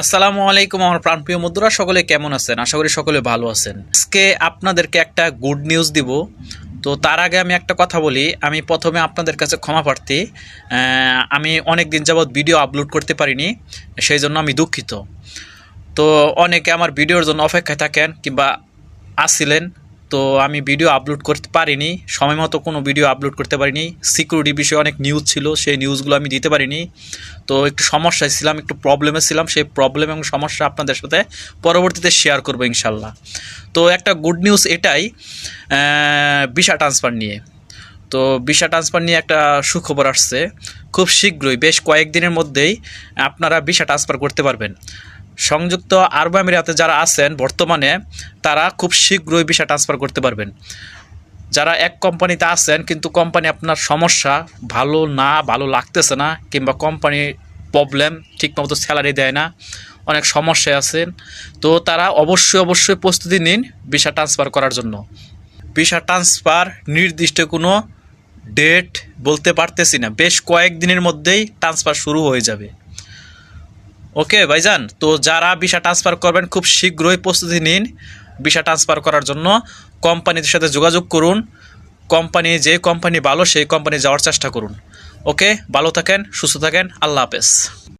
আসসালামু আলাইকুম আমার প্রাণপ্রিয় মুদ্রা সকলে কেমন আছেন? আশা করি সকলে ভালো আছেন। আজকে আপনাদেরকে একটা গুড নিউজ দিব। তো তার আগে আমি একটা কথা বলি, আমি প্রথমে আপনাদের কাছে ক্ষমা প্রার্থী। আমি অনেক দিন যাবৎ ভিডিও আপলোড করতে পারিনি, সেই জন্য আমি দুঃখিত। তো অনেকে আমার ভিডিওর জন্য অপেক্ষায় থাকেন কিংবা আসছিলেন তো আমি ভিডিও আপলোড করতে পারিনি। সময় মতো কোনো ভিডিও আপলোড করতে পারিনি। সিকিউরিটি বিষয়ে অনেক নিউজ ছিল, সেই নিউজগুলো আমি দিতে পারিনি। তো একটু সমস্যায় ছিলাম, একটু প্রবলেমে ছিলাম। সেই প্রবলেম এবং সমস্যা আপনাদের সাথে পরবর্তীতে শেয়ার করব ইনশাল্লাহ। তো একটা গুড নিউজ এটাই ভিসা ট্রান্সফার নিয়ে। তো ভিসা ট্রান্সফার নিয়ে একটা সুখবর আসছে। খুব শীঘ্রই, বেশ কয়েকদিনের মধ্যেই আপনারা ভিসা ট্রান্সফার করতে পারবেন। সংযুক্ত আরব আমিরাতে যারা আছেন, বর্তমানে তারা খুব শীঘ্রই ভিসা ট্রান্সফার করতে পারবেন। যারা এক কোম্পানিতে আছেন, কিন্তু কোম্পানি আপনার সমস্যা ভালো না, ভালো লাগতেছে না, কিংবা কোম্পানির প্রবলেম ঠিকমতো স্যালারি দেয় না, অনেক সমস্যায় আছেন, তো তারা অবশ্যই অবশ্যই প্রস্তুতি নিন ভিসা ট্রান্সফার করার জন্য। ভিসা ট্রান্সফার নির্দিষ্ট কোনো ডেট বলতে পারতেছি না। বেশ কয়েকদিনের মধ্যেই ট্রান্সফার শুরু হয়ে যাবে। ওকে, ভাইজান, তো যারা ভিসা ট্রান্সফার করবেন, খুব শীঘ্রই প্রস্তুতি নিন ভিসা ট্রান্সফার করার জন্য। কোম্পানিদের সাথে যোগাযোগ করুন। কোম্পানি যে কোম্পানি ভালো, সেই কোম্পানি যাওয়ার চেষ্টা করুন। ওকে, ভালো থাকেন, সুস্থ থাকেন, আল্লাহ হাফেজ।